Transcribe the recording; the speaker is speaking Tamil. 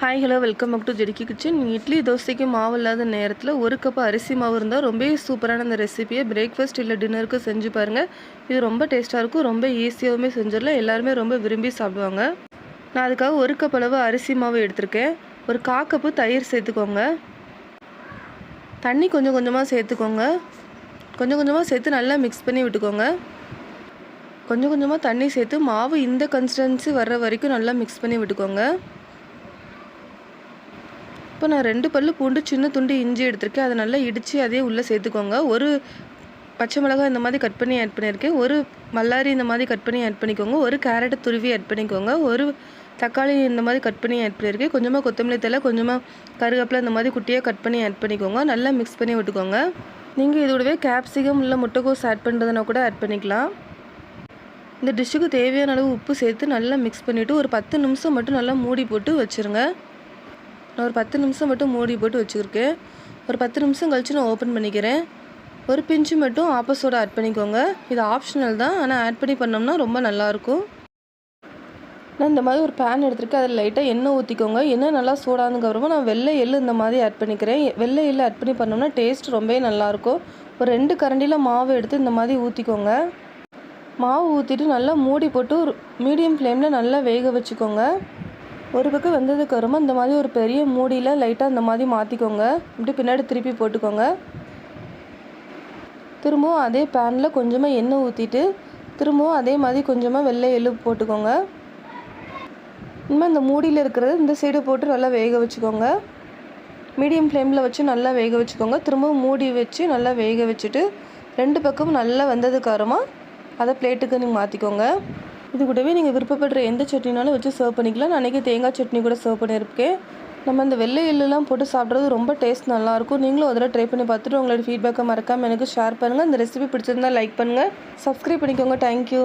Hi hello welcome back to ஜெடிக்கி kitchen idli தோசைக்கு மாவு இல்லாத நேரத்தில் ஒரு கப் அரிசி மாவு இருந்தால் ரொம்பவே சூப்பரான அந்த ரெசிபியை பிரேக்ஃபாஸ்ட் இல்லை டின்னருக்கு செஞ்சு பாருங்கள் இது ரொம்ப டேஸ்ட்டாக இருக்கும் ரொம்ப ஈஸியாகவுமே செஞ்சிடலாம் எல்லாருமே ரொம்ப விரும்பி சாப்பிடுவாங்க. நான் அதுக்காக ஒரு கப் அளவு அரிசி மாவு எடுத்திருக்கேன். ஒரு கா கப்பு தயிர் சேர்த்துக்கோங்க. தண்ணி கொஞ்சம் கொஞ்சமாக சேர்த்துக்கோங்க. கொஞ்சம் கொஞ்சமாக சேர்த்து நல்லா மிக்ஸ் பண்ணி விட்டுக்கோங்க. கொஞ்சம் கொஞ்சமாக தண்ணி சேர்த்து மாவு இந்த கன்சிஸ்டன்சி வர்ற வரைக்கும் நல்லா மிக்ஸ் பண்ணி விட்டுக்கோங்க. இப்போ நான் ரெண்டு பல்லு பூண்டு சின்ன துண்டு இஞ்சி எடுத்திருக்கேன். அதை நல்லா இடித்து அதே உள்ளே சேர்த்துக்கோங்க. ஒரு பச்சை மிளகாய் இந்த மாதிரி கட் பண்ணி ஆட் பண்ணியிருக்கேன். ஒரு மல்லாரி இந்த மாதிரி கட் பண்ணி ஆட் பண்ணிக்கோங்க. ஒரு கேரட்டை துருவி ஆட் பண்ணிக்கோங்க. ஒரு தக்காளி இந்த மாதிரி கட் பண்ணி ஆட் பண்ணியிருக்கேன். கொஞ்சமாக கொத்தமல்லி தலை கொஞ்சமாக கருவேப்பிலை இந்த மாதிரி குட்டியாக கட் பண்ணி ஆட் பண்ணிக்கோங்க. நல்லா மிக்ஸ் பண்ணி விட்டுக்கோங்க. நீங்கள் இதோடவே கேப்சிகம் இல்லை முட்டைக்கோஸ் ஆட் பண்ணுறதுனா கூட ஆட் பண்ணிக்கலாம். இந்த டிஷ்ஷுக்கு தேவையான அளவு உப்பு சேர்த்து நல்லா மிக்ஸ் பண்ணிவிட்டு ஒரு பத்து நிமிஷம் மட்டும் நல்லா மூடி போட்டு வச்சுருங்க. நான் ஒரு பத்து நிமிஷம் மட்டும் மூடி போட்டு வச்சுருக்கேன் ஒரு பத்து நிமிஷம் கழித்து நான் ஓப்பன் பண்ணிக்கிறேன். ஒரு பிஞ்சு மட்டும் ஆப்போசோட ஆட் பண்ணிக்கோங்க. இது ஆப்ஷனல் தான். ஆனால் ஆட் பண்ணி பண்ணோம்னா ரொம்ப நல்லாயிருக்கும் நான் இந்த மாதிரி ஒரு பேன் எடுத்துருக்கேன். அதில் லைட்டாக எண்ணெய் ஊற்றிக்கோங்க எண்ணெய் நல்லா சூடானதுக்கப்புறமா நான் வெள்ளை எள்ளு இந்த மாதிரி ஆட் பண்ணிக்கிறேன். வெள்ளை எள்ளு ஆட் பண்ணி பண்ணோம்னா டேஸ்ட் ரொம்பவே நல்லாயிருக்கும் ஒரு ரெண்டு கரண்டியில் மாவு எடுத்து இந்த மாதிரி ஊற்றிக்கோங்க மாவு ஊற்றிட்டு நல்லா மூடி போட்டு ஒரு மீடியம் ஃப்ளேமில் நல்லா வேக வச்சுக்கோங்க. ஒரு பக்கம் வெந்ததுக்கு அப்புறமா இந்த மாதிரி ஒரு பெரிய மூடியில் லைட்டாக இந்த மாதிரி மாற்றிக்கோங்க இப்படி பின்னாடி திருப்பி போட்டுக்கோங்க. திரும்பவும் அதே பேனில் கொஞ்சமாக எண்ணெய் ஊற்றிட்டு திரும்பவும் அதே மாதிரி கொஞ்சமாக வெள்ளை எள்ளு போட்டுக்கோங்க. இனிமேல் இந்த மூடியில் இருக்கிறது இந்த சைடு போட்டு நல்லா வேக வச்சுக்கோங்க. மீடியம் ஃப்ளேமில் வச்சு நல்லா வேக வச்சுக்கோங்க. திரும்பவும் மூடி வச்சு நல்லா வேக வச்சுட்டு ரெண்டு பக்கமும் நல்லா வெந்ததுக்கு அப்புறமா அதை பிளேட்டுக்கு நீங்கள் மாற்றிக்கோங்க இது கூடவே நீங்கள் விருப்பப்படுற எந்த சட்னினாலும் வச்சு சர்வ் பண்ணிக்கலாம். நான் அன்றைக்கி தேங்காய் சட்னி கூட சர்வ் பண்ணியிருக்கேன். நம்ம இந்த வெள்ளை எள்ளுலாம் போட்டு சாப்பிட்றது ரொம்ப டேஸ்ட் நல்லாயிருக்கும். நீங்களும் அதில் ட்ரை பண்ணி பார்த்துட்டு உங்களோட ஃபீட்பேக்கை மறக்காமல் எனக்கு ஷேர் பண்ணுங்கள் இந்த ரெசிபி பிடிச்சிருந்தா லைக் பண்ணுங்கள் சப்ஸ்கிரைப் பண்ணிக்கோங்க. தேங்க்யூ